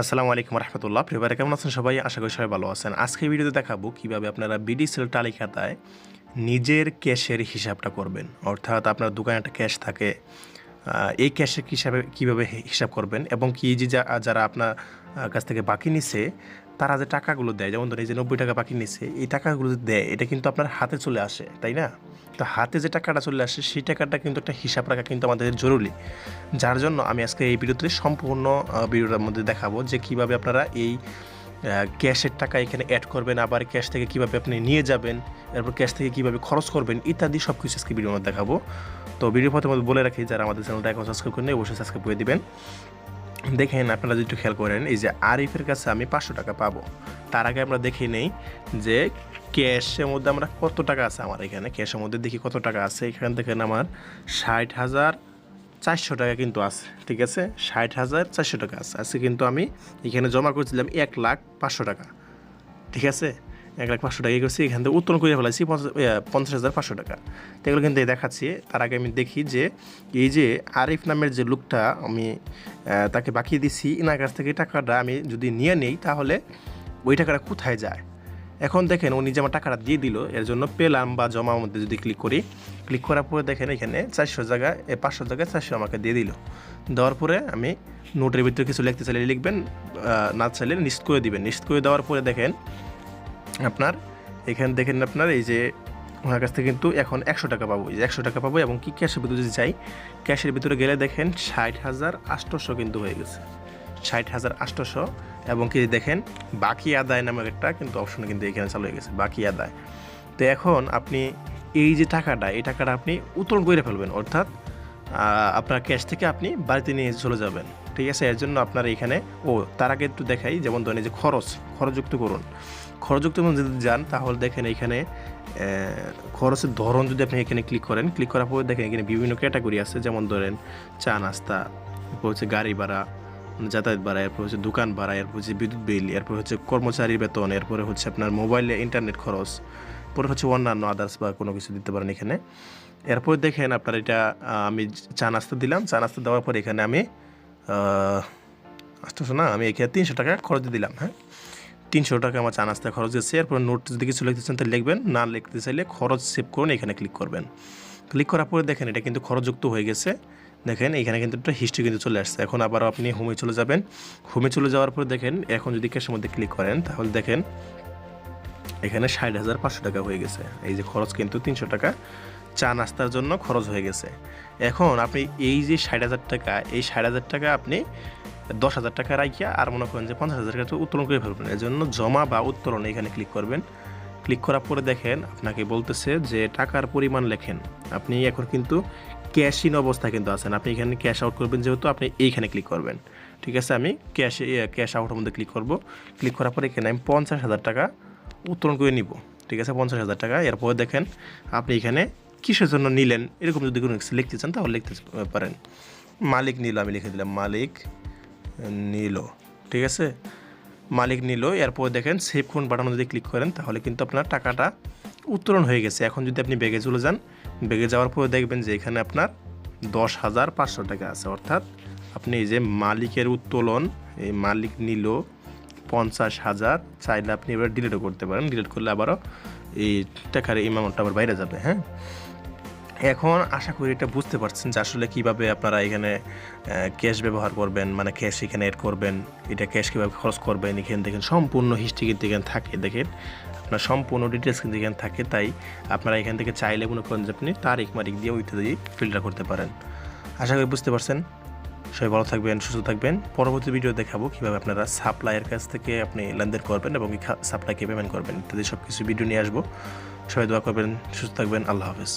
আসসালামু আলাইকুম রহমতুল্লাহ। প্রিয়বারে কেমন আছেন সবাই? আশা করি সবাই ভালো আছেন। আজকে ভিডিওতে দেখাবো কীভাবে আপনারা বিডিসিএল তালিকাতায় নিজের ক্যাশের হিসাবটা করবেন। অর্থাৎ আপনার দোকানে একটা ক্যাশ থাকে এই ক্যাশের হিসাবে কীভাবে হিসাব করবেন এবং কি যে, যারা আপনার কাছ থেকে বাকি নিছে, তারা যে টাকাগুলো দেয়, যেমন ধরুন এই যে নব্বই টাকা বাকি নিছে, এই টাকাগুলো দেয়, এটা কিন্তু আপনার হাতে চলে আসে, তাই না? তো হাতে যে টাকাটা চলে আসে, সেই টাকাটা কিন্তু একটা হিসাব রাখা কিন্তু আমাদের জরুরি। যার জন্য আমি আজকে এই ভিডিওতে সম্পূর্ণ ভিডিওটার মধ্যে দেখাবো যে কীভাবে আপনারা এই ক্যাশের টাকা এখানে অ্যাড করবেন, আবার ক্যাশ থেকে কীভাবে আপনি নিয়ে যাবেন, এরপর ক্যাশ থেকে কীভাবে খরচ করবেন, ইত্যাদি সব কিছু আজকে ভিডিওর মধ্যে দেখাবো। তো ভিডিও প্রথমে বলে রাখি, যারা আমাদের চ্যানেলটা এখন সাবস্ক্রাইব করেন অবশ্যই সাবস্ক্রাইব করে দিবেন। দেখেন আপনারা যদি একটু খেয়াল করেন, এই যে আরিফের কাছে আমি পাঁচশো টাকা পাবো। তার আগে আমরা দেখে নেই যে ক্যাশের মধ্যে আমরা কত টাকা আছে আমার এখানে। ক্যাশের মধ্যে দেখি কত টাকা আছে। এখান থেকে আমার ষাট হাজার চারশো টাকা কিন্তু আছে, ঠিক আছে? ষাট হাজার চারশো টাকা আছে। আজকে কিন্তু আমি এখানে জমা করেছিলাম এক লাখ পাঁচশো টাকা, ঠিক আছে? এক লাখ পাঁচশো টাকা করছি এখান থেকে উত্তোলন করে ফেলাইছি, পঞ্চাশ হাজার পাঁচশো টাকা। তো এগুলো কিন্তু দেখাচ্ছি, তার আগে আমি দেখি যে, এই যে আরিফ নামের যে লোকটা আমি তাকে বাকিয়ে দিছি এনার কাছ থেকে টাকাটা আমি যদি নিয়ে নেই, তাহলে ওই টাকাটা কোথায় যায়? এখন দেখেন উনি যে আমার টাকাটা দিয়ে দিল, এর জন্য পেলাম বা জমার মধ্যে যদি ক্লিক করি ক্লিক করার পরে দেখেন এখানে চারশো জায়গায় পাঁচশো জায়গায় চারশো আমাকে দিয়ে দিল। দেওয়ার পরে আমি নোটের ভিতরে কিছু লিখতে চাইলে লিখবেন না চাইলে নিশ্চিত করে দিবেন। নিশ্চিত করে দেওয়ার পরে দেখেন আপনার, এখানে দেখেন আপনার, এই যে ওনার কাছ থেকে কিন্তু এখন একশো টাকা পাবো। এই যে একশো টাকা পাবো এবং কি ক্যাশের ভিতরে যদি যাই ক্যাশের ভিতরে গেলে দেখেন ষাট হাজার আটশোশো কিন্তু হয়ে গেছে। ষাট হাজার আটশোশো এবং কি দেখেন, বাকি আদায় নামের একটা কিন্তু অপশন কিন্তু এখানে চালু হয়ে গেছে, বাকি আদায়। তো এখন আপনি এই যে টাকাটা, এই টাকাটা আপনি উত্তোলন করে ফেলবেন, অর্থাৎ আপনার ক্যাশ থেকে আপনি বাড়িতে নিয়ে চলে যাবেন। ঠিক আছে, এর জন্য আপনার এখানে, ও, তার আগে একটু দেখাই, যেমন ধরেন যে খরচ, খরচযুক্ত করুন। খরচযুক্ত যদি যান, তাহলে দেখেন এখানে খরচের ধরন যদি আপনি এখানে ক্লিক করেন ক্লিক করার পরে দেখেন এখানে বিভিন্ন ক্যাটাগরি আছে, যেমন ধরেন চা, নাস্তা, এরপর হচ্ছে গাড়ি ভাড়া, যাতায়াত ভাড়া, এরপর হচ্ছে দোকান ভাড়া, এরপর হচ্ছে বিদ্যুৎ বিল, এরপর হচ্ছে কর্মচারীর বেতন, এরপরে হচ্ছে আপনার মোবাইলে ইন্টারনেট খরচ পরে হচ্ছে অন্যান্য আদার্স বা কোনো কিছু দিতে পারেন এখানে। এরপর দেখেন আপনার এটা আমি চা, নাস্তা দিলাম, চা, নাস্তা দেওয়ার পর এখানে আমি আটশোশো না, আমি এখানে তিনশো টাকা খরচ দিলাম হ্যাঁ? তিনশো টাকা আমার চা নাস্তা খরচ গেছে এরপর নোট যদি কিছু লিখতে চান তাহলে লিখবেন, না লিখতে চাইলে খরচ সেভ করুন, এখানে ক্লিক করবেন। ক্লিক করার পরে দেখেন, এটা কিন্তু খরচযুক্ত হয়ে গেছে। দেখেন, এখানে কিন্তু একটা হিস্ট্রি কিন্তু চলে আসছে। এখন আবার আপনি হোমে চলে যাবেন। হোমে চলে যাওয়ার পরে দেখেন, এখন যদি ক্যাশের মধ্যে ক্লিক করেন, তাহলে দেখেন, এখানে ষাট হাজার পাঁচশো টাকা হয়ে গেছে। এই যে খরচ কিন্তু তিনশো টাকা। চা নাস্তার জন্য খরচ হয়ে গেছে। এখন আপনি এই যে ষাট হাজার টাকা, এই ষাট হাজার টাকা আপনি দশ হাজার টাকা রাখিয়া আর মনে করেন যে পঞ্চাশ হাজার টাকা উত্তোলন করে ফেলবেন। এর জন্য জমা বা উত্তোলন এখানে ক্লিক করবেন। ক্লিক করার পরে দেখেন আপনাকে বলতেছে যে টাকার পরিমাণ লেখেন। আপনি এখন কিন্তু ক্যাশ ইন অবস্থা কিন্তু আছেন। আপনি এখানে ক্যাশ আউট করবেন যেহেতু আপনি এইখানে ক্লিক করবেন। ঠিক আছে, আমি ক্যাশ ক্যাশ আউটের মধ্যে ক্লিক করব। ক্লিক করার পরে এখানে আমি পঞ্চাশ হাজার টাকা উত্তোলন করে নিব। ঠিক আছে, পঞ্চাশ হাজার টাকা। এরপরে দেখেন আপনি এখানে কিসের জন্য নিলেন? এরকম যদি কোনো লিখতে চান, তাহলে লিখতে পারেন। মালিক নিল, আমি লিখে দিলাম, মালিক নিল, ঠিক আছে? মালিক নিল, এরপর দেখেন সেভ কোন বাটন যদি ক্লিক করেন, তাহলে কিন্তু আপনার টাকাটা উত্তোলন হয়ে গেছে। এখন যদি আপনি ব্যাগে চলে যান, ব্যাগে যাওয়ার পরে দেখবেন যে এখানে আপনার দশ হাজার পাঁচশো টাকা আছে। অর্থাৎ আপনি এই যে মালিকের উত্তোলন, এই মালিক নিল, পঞ্চাশ হাজার, চাইলে আপনি এবার ডিলিটও করতে পারেন। ডিলিট করলে আবারও এই টাকার এই অ্যামাউন্টটা আবার বাইরে যাবে হ্যাঁ? এখন আশা করি এটা বুঝতে পারছেন যে আসলে কীভাবে আপনারা এখানে ক্যাশ ব্যবহার করবেন মানে ক্যাশ এখানে অ্যাড করবেন, এটা ক্যাশ কীভাবে খরচ করবেন, এখানে দেখেন সম্পূর্ণ হিস্ট্রি কিন্তু এখানে থাকে, দেখেন। আপনার সম্পূর্ণ ডিটেলস কিন্তু এখানে থাকে, তাই আপনারা এখান থেকে চাইলে মনে করেন যে আপনি তারিখ মারিক দিয়ে ইত্যাদি ফিল্টার করতে পারেন। আশা করি বুঝতে পারছেন। সবাই ভালো থাকবেন, সুস্থ থাকবেন। পরবর্তী ভিডিও দেখাবো কীভাবে আপনারা সাপ্লাইয়ের কাছ থেকে আপনি লেনদেন করবেন এবং সাপ্লাইকে পেমেন্ট করবেন, ইত্যাদি সব কিছু ভিডিও নিয়ে আসব। সবাই দোয়া করবেন, সুস্থ থাকবেন, আল্লাহ হাফেজ।